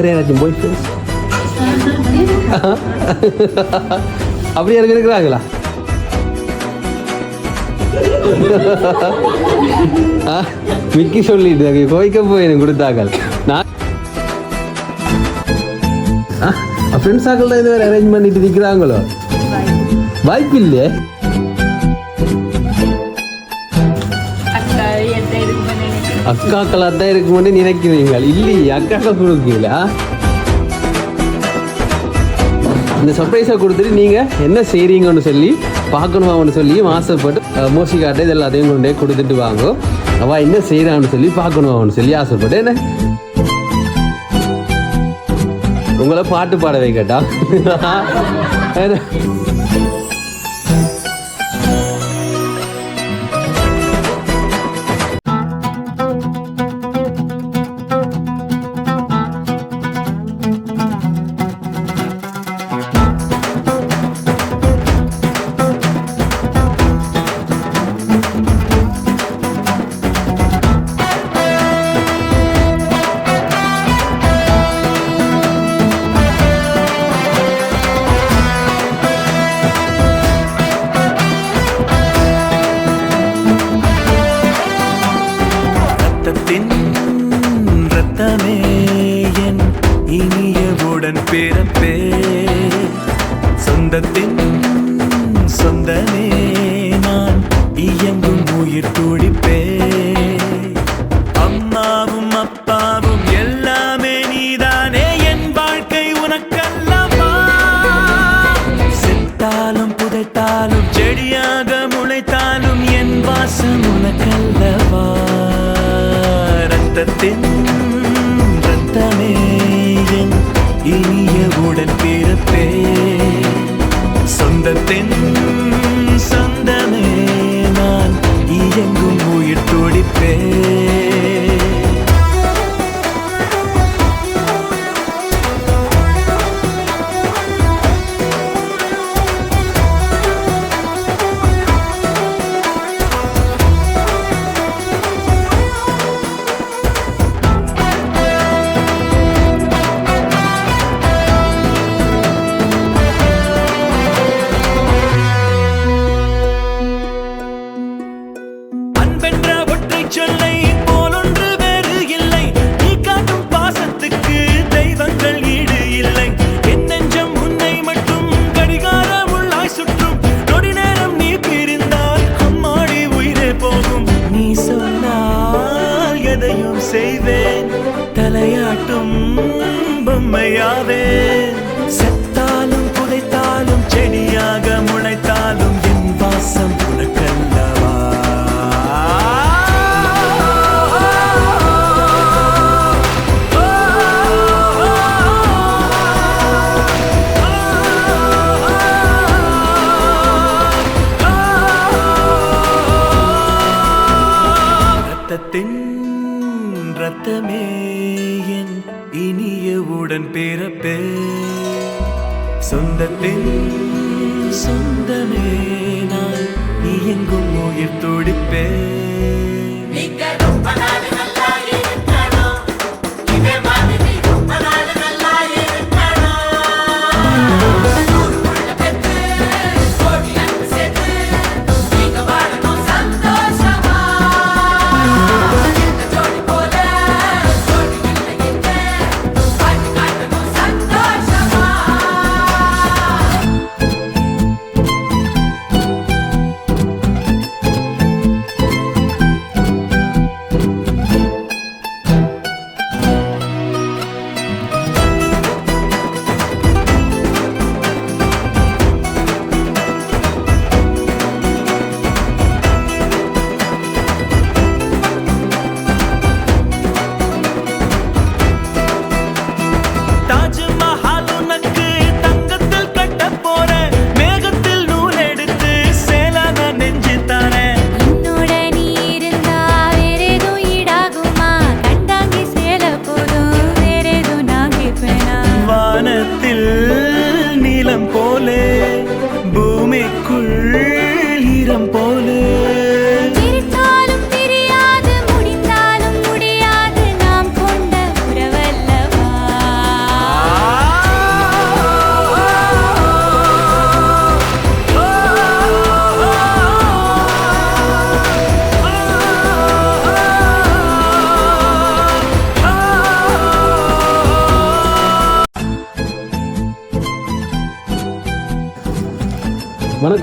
வேற யாராச்சும் பாய் அப்படி யாரும் இருக்கிறாங்களா? மிக்கி சொல்லிட்டு கோய்க்க போய் எனக்கு கொடுத்தாக்கள் நான் ஃப்ரெண்ட்ஸாக்கள் தான் இது வேறு அரேஞ்ச் பண்ணிட்டு நிற்கிறாங்களோ? வாய்ப்பு இல்லையே அக்காக்களாக தான் இருக்கும்னு நினைக்கிறீங்க இல்லையே அக்காக்கா கொடுக்கீங்களா? இந்த சர்ப்ரைஸை கொடுத்துட்டு நீங்கள் என்ன செய்கிறீங்கன்னு சொல்லி பார்க்கணுமான்னு சொல்லி ஆசைப்பட்டு அஹ், மோசிக்காட்டை இது எல்லாத்தையும் கொண்டே கொடுத்துட்டு வாங்க. அவள் என்ன செய்கிறான்னு சொல்லி பார்க்கணுமான்னு சொல்லி ஆசைப்பட்டு என்ன? உங்களை பாட்டு பாட வைக்கட்டா detente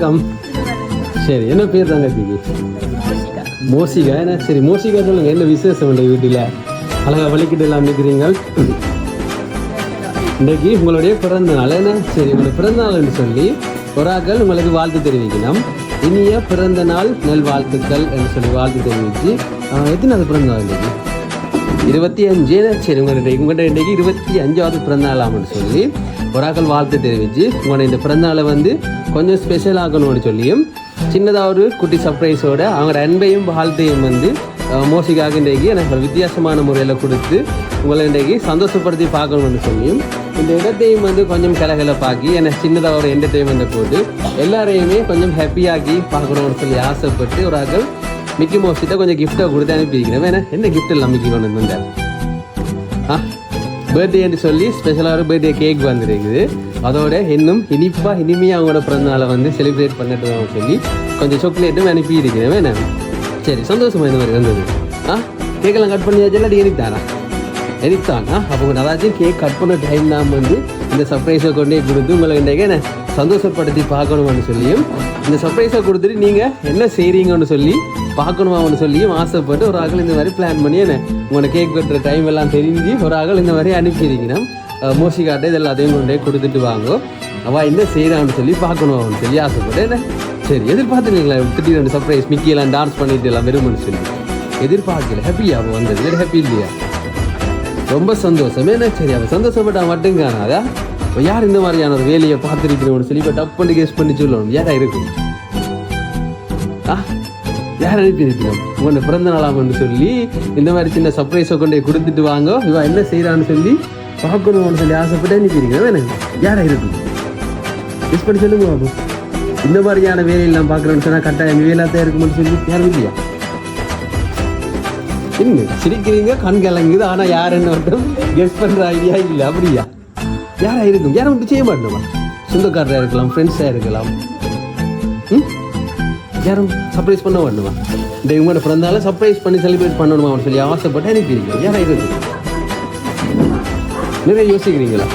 வெல்கம் சரி என்ன பேர் தங்கச்சிக்கு மோசிகா மோசிகா. என்ன? சரி மோசிகா சொல்லுங்க என்ன விசேஷம் உண்டு வீட்டில்? அழகாக வலிக்கிட்டு எல்லாம் நிற்கிறீங்கள் இன்றைக்கு உங்களுடைய பிறந்த நாள். என்ன? சரி உங்களுடைய பிறந்த நாள்னு சொல்லி ஒரு ஆக்கள் உங்களுக்கு வாழ்த்து தெரிவிக்கணும். இனிய பிறந்த நாள் நெல் வாழ்த்துக்கள் என்று சொல்லி வாழ்த்து தெரிவித்து ஆஹ், எத்தனாவது பிறந்த நாள் இருபத்தி அஞ்சு. சரி உங்கள்கிட்ட உங்கள்கிட்ட இன்றைக்கு இருபத்தி அஞ்சாவது பிறந்த நாளாம்னு சொல்லி ஒரு ஆக்கள் வாழ்த்து தெரிவித்து உங்களோட இந்த பிறந்த நாளை வந்து கொஞ்சம் ஸ்பெஷல் ஆக்கணும்னு சொல்லியும் சின்னதாக ஒரு குட்டி சர்ப்ரைஸோட அவங்களோட அன்பையும் வாழ்த்தையும் வந்து மோசிக்காக இன்றைக்கு எனக்கு ஒரு வித்தியாசமான முறையில் கொடுத்து உங்களை இன்றைக்கு சந்தோஷப்படுத்தி பார்க்கணும்னு சொல்லியும் இந்த இடத்தையும் வந்து கொஞ்சம் கலகலப்பாக்கி எனக்கு சின்னதாக ஒரு என்டர்டெயின்மெண்ட் போட்டு எல்லாரையுமே கொஞ்சம் ஹாப்பியாகி பார்க்கணும்னு சொல்லி ஆசைப்பட்டு ஒரு ஆக்கள் மிக்கி மோசிட்ட கொஞ்சம் கிஃப்ட்டை கொடுத்து அனுப்பியிருக்கிறேன். வேணா என்ன கிஃப்ட் எல்லாம் மிக்கி கொண்டு வந்தேன் ஆ பர்த்டேன்னு சொல்லி ஸ்பெஷலாக ஒரு பர்த்டே கேக் வந்துருக்குது. அதோட இன்னும் இனிப்பா இனிமையாக அவங்களோட பிறந்தநாளை வந்து செலிப்ரேட் பண்ணிட்டு சொல்லி கொஞ்சம் சாக்லேட்டும் அனுப்பி இருக்கிறேன். வேணா? சரி சந்தோஷமா இந்த மாதிரி வந்தது. ஆ? கேக்கெல்லாம் கட் பண்ணியாச்சு இல்லாட்டி எனக்கு தானா எனக்கு தானா அப்போ கொஞ்சம் அதாச்சும் கேக் கட் பண்ண டைம் தான் வந்து இந்த சர்ப்ரைஸை கொண்டே கொடுத்து உங்களை இன்றைக்கு என்ன சந்தோஷப்படுத்தி பார்க்கணும்னு சொல்லியும் இந்த சர்ப்ரைஸை கொடுத்துட்டு நீங்கள் என்ன செய்கிறீங்கன்னு சொல்லி பார்க்கணுமான்னு சொல்லியும் ஆசைப்பட்டு ஒரு ஆக்கள் இந்த மாதிரி பிளான் பண்ணி என்ன உங்களோட கேக் வெட்டுற டைம் எல்லாம் தெரிஞ்சு ஒரு ஆக்கள் இந்த மாதிரி அனுப்பியிருக்கணும் மோசி காட்டை இது எல்லாத்தையும் கொண்டு போய் கொடுத்துட்டு வாங்க. அவள் என்ன செய்கிறான்னு சொல்லி பார்க்கணும் சொல்லி ஆசைப்பட்டேன் சரி எதிர்பார்த்துருக்கீங்களா? திடீர்னு சர்ப்ரைஸ் மிக்கியெல்லாம் டான்ஸ் பண்ணிட்டு எல்லாம் வெறுமனு சொல்லி. எதிர்பார்க்கல ஹாப்பியா அவள் வந்தது. ஹாப்பி இல்லையா? ரொம்ப சந்தோஷம். என்ன? சரி அவள் சந்தோஷப்பட்டா மட்டும் காணாதா? இப்போ யார் இந்த மாதிரியான ஒரு வேலையை பார்த்துருக்கிறோம்னு சொல்லி இப்போ டப் பண்ணி கேஸ் பண்ணி சொல்லணும் யாரா இருக்கும்? ஆ? யார் அனுப்பியிருக்கிறோம் உன்னை பிறந்த நாளாமன்னு சொல்லி இந்த மாதிரி சின்ன சர்ப்ரைஸை கொண்டு கொடுத்துட்டு வாங்க. இவன் என்ன செய்கிறான்னு சொல்லி பார்க்கணும்னு சொல்லி ஆசைப்பட்டு அனுப்பியிருக்கிறேன் எனக்கு யாரா இருக்கும் கெஸ் பண்ணி சொல்லுங்க பாபு இந்த மாதிரியான வேலையெல்லாம் பார்க்குறேன்னு சொன்னால் கட்டாயம் வேலாத்தான் இருக்கும்னு சொல்லி யாரும் இல்லையா என்ன சிரிக்கிறீங்க கண் கலங்குது ஆனால் யாருன்னு மட்டும் கெஸ் பண்ணுற ஐடியா இல்லை அப்படியா யாரா இருக்கும் யாரும் மட்டும் செய்ய மாட்டோமா சொந்தக்காரராக இருக்கலாம் ஃப்ரெண்ட்ஸாக இருக்கலாம் ம்? யாரும் சர்ப்ரைஸ் பண்ண மாட்டோமா இந்த இவங்களோட பிறந்தாலும் சர்ப்ரைஸ் பண்ணி செலிப்ரேட் பண்ணணுமா அப்படின்னு சொல்லி ஆசைப்பட்டு அனுப்பியிருக்கீங்க யாரா இருக்கும் நிறைய யோசிக்கிறீங்களா?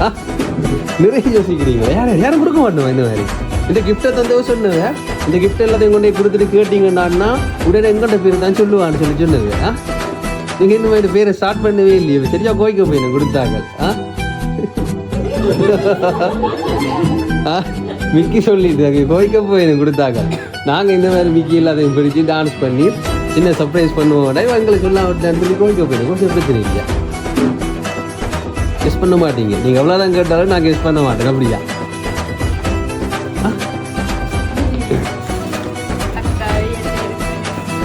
ஆ? நிறைய யோசிக்கிறீங்களா? யாரும் யாரும் கொடுக்க மாட்டோமா இந்த மாதிரி? இந்த கிஃப்ட்டை தந்தவ சொன்னது இந்த கிஃப்ட் எல்லாத்தையும் கொண்டு கொடுத்துட்டு கேட்டிங்கன்னா உடனே எங்கள்கிட்ட பேர் தான் சொல்லுவான்னு சொல்லி சொன்னது ஆ? நீங்கள் இந்த இந்த பேரை ஸ்டார்ட் பண்ணவே இல்லையே. சரியா கோய்க்க போயிடும் கொடுத்தாங்க ஆ? ஆ? மிக்கி சொல்லிட்டு கோய்க்க போயிடும் கொடுத்தாங்க. நாங்கள் இந்த மாதிரி மிக்கி எல்லாத்தையும் பிரித்து டான்ஸ் பண்ணி சின்ன சர்ப்ரைஸ் பண்ணுவோம் எங்களுக்கு எல்லாம் விட்டான்னு சொல்லி கோய்க்க போயிடும் கொஞ்சம் பிரச்சனை இல்லையா? கெஸ் பண்ண மாட்டீங்க. நீங்கள் எவ்வளோதான் கேட்டாலும் நான் கெஸ் பண்ண மாட்டேன் அப்படியா?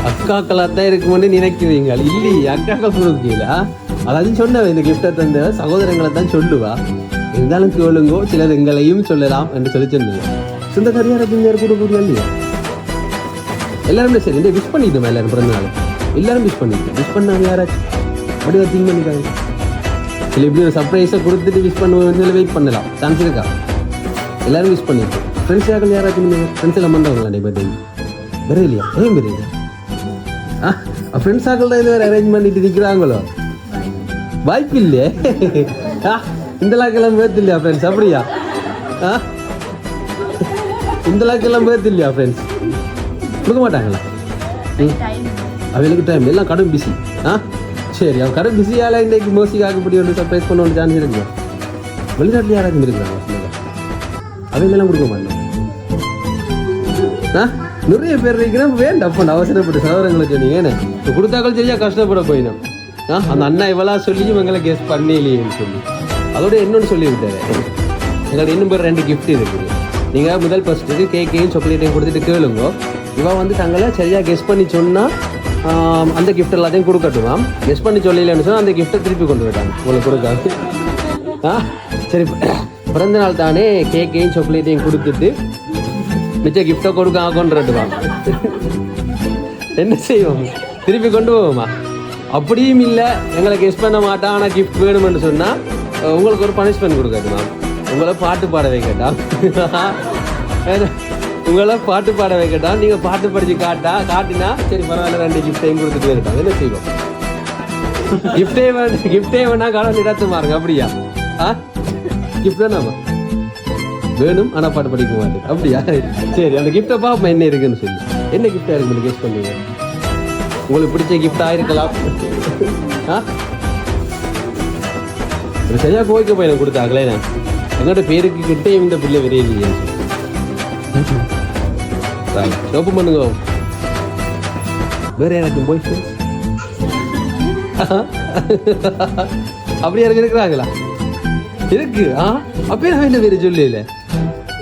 அக்காக்களாக தான் இருக்குமென்னு நினைக்கிறீங்க. இல்லையே அக்காக்கள் கொடுக்கீங்களா அதாவது சொன்னவன் இந்த கிஃப்டை தந்த சகோதரங்களை தான் சொல்லுவா. இருந்தாலும் கேளுங்கோ சிலர் எங்களையும் சொல்லலாம் என்று சொல்லி சொன்னீங்க. சொந்த கரியார பின்னர் கொடுக்க இல்லையா? எல்லாருமே சரி இந்த விஷ் பண்ணிட்டோம் எல்லாரும் பிறந்த நாள்? எல்லாரும் விஷ் பண்ணிட்டோம். விஷ் பண்ணாங்க யாராச்சும்? அப்படியே திங்க் பண்ணிக்காங்க சில இப்படி ஒரு சர்ப்ரைஸை கொடுத்துட்டு விஷ் பண்ணுவோம் வெயிட் பண்ணலாம். சான்ஸ் இருக்கா? எல்லாரும் விஷ் பண்ணிட்டோம் ஃப்ரெண்ட்ஸ் யாரும் யாராச்சும் ஃப்ரெண்ட்ஸ் எல்லாம் பண்ணுவாங்களா டே பர்த்டே வேற இல்லையா ஏன் வேற இல்லையா ஆ ஃப்ரெண்ட்ஸ் ஆக்கள் தான் இது வேறு அரேஞ்ச் பண்ணிட்டு நிற்கிறாங்களோ வாய்ப்பு இல்லையே. இந்த லாக்கெல்லாம் பேர்த்து இல்லையா ஃப்ரெண்ட்ஸ் அப்படியா? ஆ இந்த லாக்கெல்லாம் பேர்த்து இல்லையா ஃப்ரெண்ட்ஸ் கொடுக்க மாட்டாங்களா? அவளுக்கு டைம் எல்லாம் கடும் பிஸி ஆ? சரி அவன் கடும் பிஸியால் இன்றைக்கு மோசிக்காக இப்படி ஒன்று சர்ப்ரைஸ் பண்ண ஒரு சான்ஸ் இருக்கு வெளிநாட்டில் யாராச்சும் இருக்கிறாங்க அவைகளெல்லாம் கொடுக்க மாட்டோம் ஆ நிறைய பேர் இருக்கிறேன் வேண்டாம் அப்போ அவசரப்பட்டு சகோதரங்களை சொன்னீங்க என்ன இப்போ கொடுத்தாக்கள் சரியா கஷ்டப்பட போயிடும் ஆ அந்த அண்ணா இவளா சொல்லியும் எங்களை கெஸ் பண்ணலையேன்னு சொல்லி அதோட இன்னொன்று சொல்லிவிட்டாரு எங்கள்ட்ட இன்னும் பேர் ரெண்டு கிஃப்ட் இருக்குது நீங்கள் முதல் ஃபஸ்ட்டுக்கு கேக்கையும் சாக்லேட்டையும் கொடுத்துட்டு கேளுங்க இவன் வந்து தங்களை சரியாக கெஸ் பண்ணி சொன்னால் அந்த கிஃப்ட் எல்லாத்தையும் கொடுக்கட்டுமாம் கெஸ் பண்ணி சொல்லலன்னு சொன்னால் அந்த கிஃப்ட்டை திருப்பி கொண்டு போயிட்டாங்க. உங்களுக்கு கொடுக்காது. ஆ சரி பிறந்த நாள் தானே கேக்கையும் சாக்லேட்டையும் கொடுத்துட்டு மிச்ச கிஃப்டை கொடுக்க கொண்டுட்டுவா என்ன செய்வோம்? திருப்பி கொண்டு போவோமா? அப்படியும் இல்லை எங்களை கெஸ் பண்ண மாட்டான் ஆனால் கிஃப்ட் வேணும்னு சொன்னால் உங்களுக்கு ஒரு பனிஷ்மெண்ட் கொடுக்காதுமா உங்களை பாட்டு பாட வைக்கட்டா உங்களை பாட்டு பாட வைக்கட்டா? நீங்கள் பாட்டு படித்து காட்டா? காட்டினா சரி பரவாயில்ல ரெண்டு கிஃப்டையும் கொடுத்துட்டு இருக்காங்க என்ன செய்வோம்? கிஃப்டே வேணும் கிஃப்டே வேணா காலம் இடத்து மாறுங்க அப்படியா? ஆ? கிஃப்ட் தானே வேணும் ஆனால் பாட்டு படிக்க மாட்டேன். அப்படியா? சரி அந்த கிஃப்ட்டை பார்ப்போம் என்ன இருக்குன்னு சொல்லி. என்ன கிஃப்டாக இருக்குன்னு கெஸ் பண்ணுங்க. உங்களுக்கு பிடிச்ச கிஃப்டாக இருக்கலாம். ஆ? ஒரு சரியா கோவிக்க பையனை கொடுத்தாங்களே நான். எங்கள்கிட்ட பேருக்கு கிட்டே இந்த பிள்ளை வெறிய இல்லையே ஓப்பன் பண்ணுங்க. வேற எனக்கு பாய் ஃப்ரெண்ட்ஸ் அப்படி யாருக்கு இருக்கிறாங்களா? இருக்கு. ஆ அப்பயே நான் என்ன பேர் சொல்லல?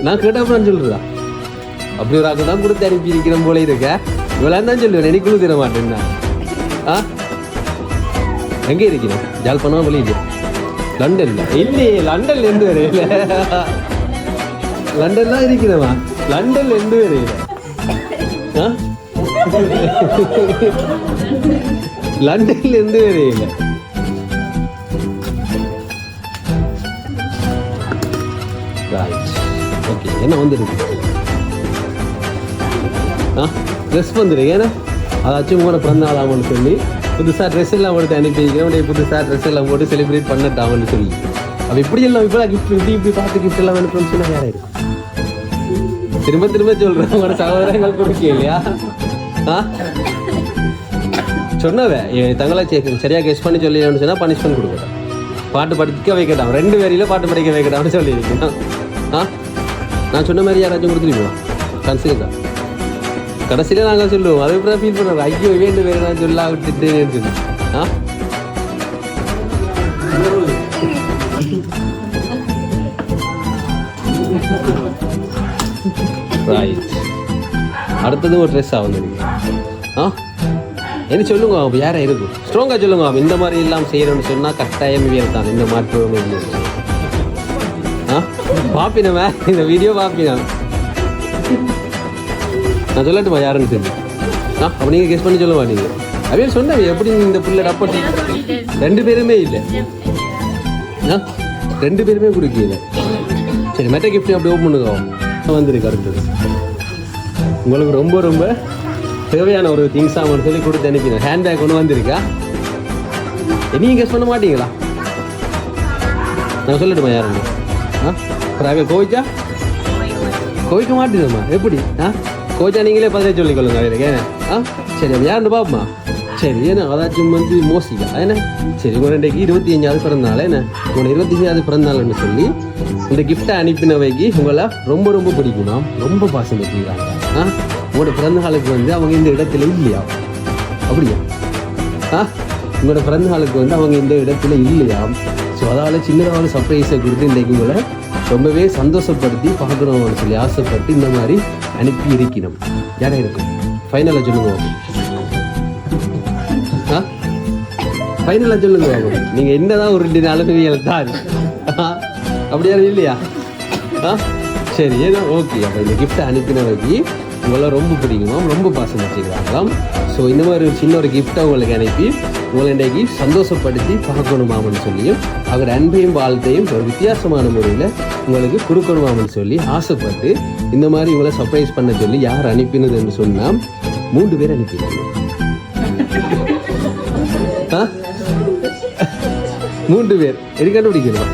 நான் கேட்டா நான் சொல்றதா? அப்படி ஒரு ஆக்கு தான் கொடுத்து அனுப்பி இருக்கிற போல இருக்க. இவ்வளோ தான் சொல்லுவேன். எனக்குள்ள தர மாட்டேன் ஆ? எங்க இருக்கிறேன் ஜாழ்ப்பாணம் வெளியே லண்டன்ல. இல்லையே லண்டன்ல இருந்து வரையில தான் இருக்கிறவா லண்டன்ல இருந்து வரையில லண்டன்ல இருந்து வரையில ஓகே என்ன வந்துருக்கு? ஆ ட்ரெஸ் வந்துருக்கு. ஏன்னா அதாச்சும் உங்களோட பிறந்த நாளாமன்னு சொல்லி புதுசாக ட்ரெஸ் எல்லாம் போட்டு அனுப்பி வைக்கிறேன். உடைய புதுசாக ட்ரெஸ் எல்லாம் போட்டு செலிப்ரேட் பண்ணட்டாமன்னு சொல்லி. அப்போ இப்படி எல்லாம் இப்போ கிஃப்ட் இப்படி இப்படி பார்த்து கிஃப்ட் எல்லாம் அனுப்பணும்னு சொன்னா வேற இருக்கும் திரும்ப திரும்ப சொல்றேன். உங்களோட சகோதரங்கள் கொடுக்க இல்லையா? ஆ? தங்களை சே- சரியா கெஸ் பண்ணி சொல்லி சொன்னா பனிஷ்மெண்ட் கொடுக்கட்டும். பாட்டு படிக்க வைக்கட்டும். ரெண்டு பேரையில பாட்டு படிக்க வைக்கட்டாம்னு சொல்லியிருக்கேன். ஆ? நான் சொன்ன மாதிரி யாராச்சும் கொடுத்துருப்போம் கன்சிடர் தான். நாங்கள் சொல்லுவோம். அதை தான் ஃபீல் பண்ணுறோம் ஐயோ வேண்டு வேறு நான் சொல்ல விட்டுட்டேன்னு சொல்லி. ஆ? ரைட் அடுத்தது ஒரு ட்ரெஸ் ஆகுது ஆ? என்ன சொல்லுங்க அப்போ யாரும் இருக்கும் ஸ்ட்ராங்காக சொல்லுங்க அவன் இந்த மாதிரி எல்லாம் செய்யணும்னு சொன்னால் கட்டாயம் வீர தான். இந்த மாதிரி ஆ? பாப்பினவன் இந்த வீடியோ பாப்பினா? நான் சொல்லட்டுமா யாருன்னு சொல்லி ஆ? அப்போ நீங்கள் கெஸ் பண்ணி சொல்லுவா நீங்கள் அப்படியே சொன்னவன் எப்படி இந்த பிள்ளை டப்பட்டி ரெண்டு பேருமே இல்லை. ஆ? ரெண்டு பேருமே கொடுக்கல. சரி மெட்ட கிஃப்ட் அப்படி ஓப்பன் பண்ணுங்க வந்துருக்கு அடுத்தது உங்களுக்கு ரொம்ப ரொம்ப தேவையான ஒரு திங்ஸ் அவன் சொல்லி கொடுத்து அனுப்பினேன். ஹேண்ட்பேக் ஒன்று வந்திருக்கா? நீங்கள் கெஸ் பண்ண மாட்டீங்களா? நான் சொல்லட்டுமா யாருன்னு? ஆ? அப்புறம் கோவிச்சா? கோவிக்க மாட்டேதும்மா. எப்படி? ஆ? கோச்சா நீங்களே பதிலே சொல்லிக்கொள்ளுங்க அவருக்கு. ஆ? சரி யாருன்னு பாப்பமா? சரி ஏன்னா அதாச்சும் வந்து மோசிக்கா என்ன சரி உங்கள் ரெண்டைக்கு இருபத்தி அஞ்சாவது பிறந்தநாள் என்ன உங்களை இருபத்தி அஞ்சாவது பிறந்தநாள்னு சொல்லி இந்த கிஃப்ட்டை அனுப்பினவைக்கு உங்களை ரொம்ப ரொம்ப பிடிக்கணும் ரொம்ப பாசம் வச்சுக்கிறாங்க ஆ உங்களோட பிறந்த நாளுக்கு வந்து அவங்க இந்த இடத்துல இல்லையா அப்படியா ஆ உங்களோட பிறந்த நாளுக்கு வந்து அவங்க இந்த இடத்துல இல்லையா ஸோ அதால் சின்னதாக ஒரு சர்ப்ரைஸை கொடுத்து இன்றைக்கு உங்களை ரொம்பவே சந்தோஷப்படுத்தி பார்க்கணும்னு சொல்லி ஆசைப்பட்டு இந்த மாதிரி அனுப்பி இருக்கணும் யாரா இருக்கும் ஃபைனலாக சொல்லுங்க ஃபைனலாக சொல்லுங்க பாபு. நீங்கள் என்னதான் ஒரு ரெண்டு அழகுவியல் தான். அப்படியா இல்லையா? ஆ? சரி ஏதோ ஓகே அப்போ இந்த கிஃப்ட்டை அனுப்பினவைக்கு உங்களை ரொம்ப பிடிக்குமா. ரொம்ப பாசம் வச்சுக்கிறாங்களாம் ஸோ இந்த மாதிரி ஒரு சின்ன ஒரு கிஃப்ட்டை உங்களுக்கு அனுப்பி உங்களை இன்றைக்கு சந்தோஷப்படுத்தி பார்க்கணுமாமன்னு சொல்லியும் அவர் அன்பையும் வாழ்த்தையும் ஒரு வித்தியாசமான முறையில் உங்களுக்கு கொடுக்கணுமாமன்னு சொல்லி ஆசைப்பட்டு இந்த மாதிரி உங்களை சர்ப்ரைஸ் பண்ண சொல்லி யார் அனுப்பினதுன்னு சொன்னால் மூன்று பேர் அனுப்பினாங்க மூன்று பேர். எது கண்டுபிடிக்கணும்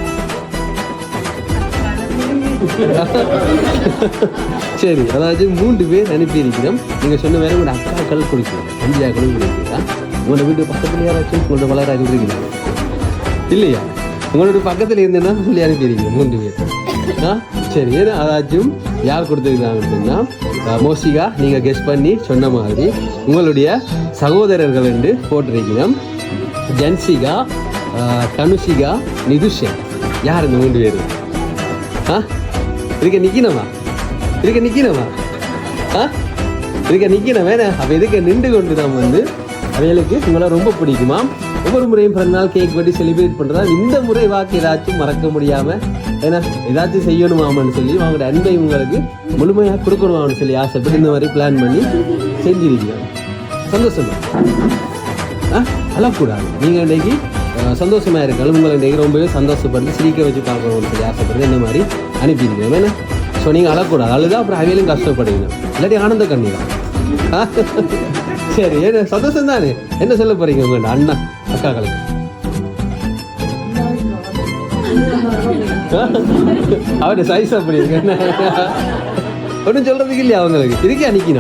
சரி அதாவது மூன்று பேர் அனுப்பியிருக்கிறோம். நீங்கள் சொன்ன வேற உங்களோட அக்காக்கள் குடிக்கலாம் அஞ்சாக்களும் குடிக்கிறீங்களா உங்களோட வீட்டு பக்கத்துல யாராச்சும் உங்களோட வளராக இருக்கிறீங்களா? இல்லையா? உங்களோட பக்கத்தில் இருந்தேன்னா சொல்லி அனுப்பியிருக்கீங்க மூன்று பேர். ஆ? சரி ஏன்னா அதாச்சும் யார் கொடுத்துருக்காங்க அப்படின்னா மோசிகா நீங்கள் கெஸ் பண்ணி சொன்ன மாதிரி உங்களுடைய சகோதரர்கள் என்று போட்டிருக்கிறோம். ஜன்சிகா தனுஷிகா நிதுஷன் யார் இந்த மூன்று பேர் ஆ இருக்க நிற்கணுமா இருக்க நிற்கணுமா ஆ இருக்க நிக்கணும் வேணா அப்ப இதுக்கு நின்று கொண்டு தான் வந்து அவைகளுக்கு உங்களை ரொம்ப பிடிக்குமா ஒவ்வொரு முறையும் பிறந்தநாள் கேக் வெட்டி செலிப்ரேட் பண்ணுறதா? இந்த முறை வாக்கு ஏதாச்சும் மறக்க முடியாமல் ஏன்னா ஏதாச்சும் செய்யணுமாமான்னு சொல்லி அவங்களோட அன்பை உங்களுக்கு முழுமையாக கொடுக்கணுமான்னு சொல்லி ஆசைப்பட்டு இந்த மாதிரி பிளான் பண்ணி செஞ்சிருக்கீங்க சந்தோஷமா? ஆ? அழக்கூடாது. நீங்கள் இன்னைக்கு சந்தோஷமாக இருக்காலும் உங்களை நீங்கள் ரொம்பவே சந்தோஷப்பட்டு சிரிக்க வச்சு பார்க்கணும்னு சொல்லி ஆசைப்படுறது இந்த மாதிரி அனுப்பியிருக்கீங்க என்ன ஸோ நீங்கள் அழக்கூடாது. அழுதா அப்புறம் அவையிலும் கஷ்டப்படுவீங்க. இல்லாட்டி ஆனந்த கண்ணீரா. ஆ? சரி என்ன சந்தோஷம் தானே? என்ன சொல்ல போகிறீங்க உங்கள் அண்ணா அக்காக்களுக்கு? அவருடைய சைஸ் அப்படி இருக்கு. என்ன? ஒன்றும் சொல்கிறதுக்கு இல்லையா அவங்களுக்கு? இதுக்கே அன்னைக்கு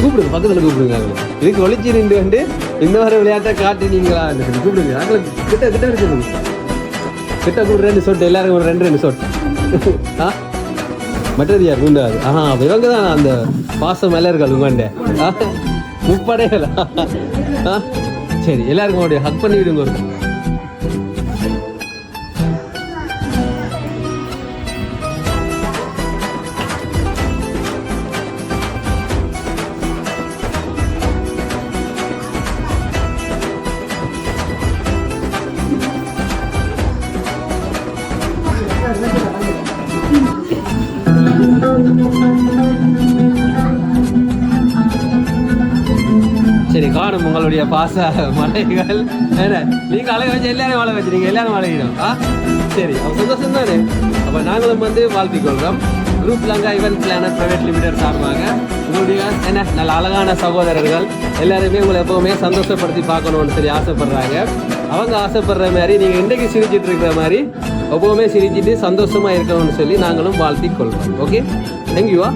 கூப்பிடுங்க பக்கத்தில் கூப்பிடுங்க. அவங்க இதுக்கு ஒழிச்சு நின்று வந்து இந்த மாதிரி விளையாட்டை காட்டினீங்களா சொல்லி கூப்பிடுங்க. அவங்களை கிட்ட கிட்ட இருக்குது கிட்ட கூட ரெண்டு சொட்டு எல்லாருக்கும் ஒரு ரெண்டு ரெண்டு சொட்டு ஆ? மற்றது யார் மூன்றாவது ஆஹா இவங்க தான் அந்த பாசம் மலர்கள் உங்கண்ட முப்படைகளா? ஆ? சரி எல்லாருக்கும் அப்படியே ஹக் பண்ணி விடுங்க காணும் உங்களுடைய பாச மலைகள். என்ன? நீங்க அழக வச்சு எல்லாரும் வாழ வச்சுருங்க எல்லாரும் வாழையிடும் ஆ? சரி அவன் சந்தோஷம் தானே? அப்போ நாங்களும் வந்து வாழ்த்திக் கொள்கிறோம் group Lanka event planner private limited சார்பாக உங்களுடைய என்ன நல்ல அழகான சகோதரர்கள் எல்லாருமே உங்களை எப்பவுமே சந்தோஷப்படுத்தி பார்க்கணும்னு சொல்லி ஆசைப்படுறாங்க. அவங்க ஆசைப்படுற மாதிரி நீங்கள் இன்றைக்கு சிரிச்சிட்டு இருக்கிற மாதிரி எப்பவுமே சிரிச்சிட்டு சந்தோஷமா இருக்கணும்னு சொல்லி நாங்களும் வாழ்த்திக் கொள்கிறோம் ஓகே தேங்க்யூவா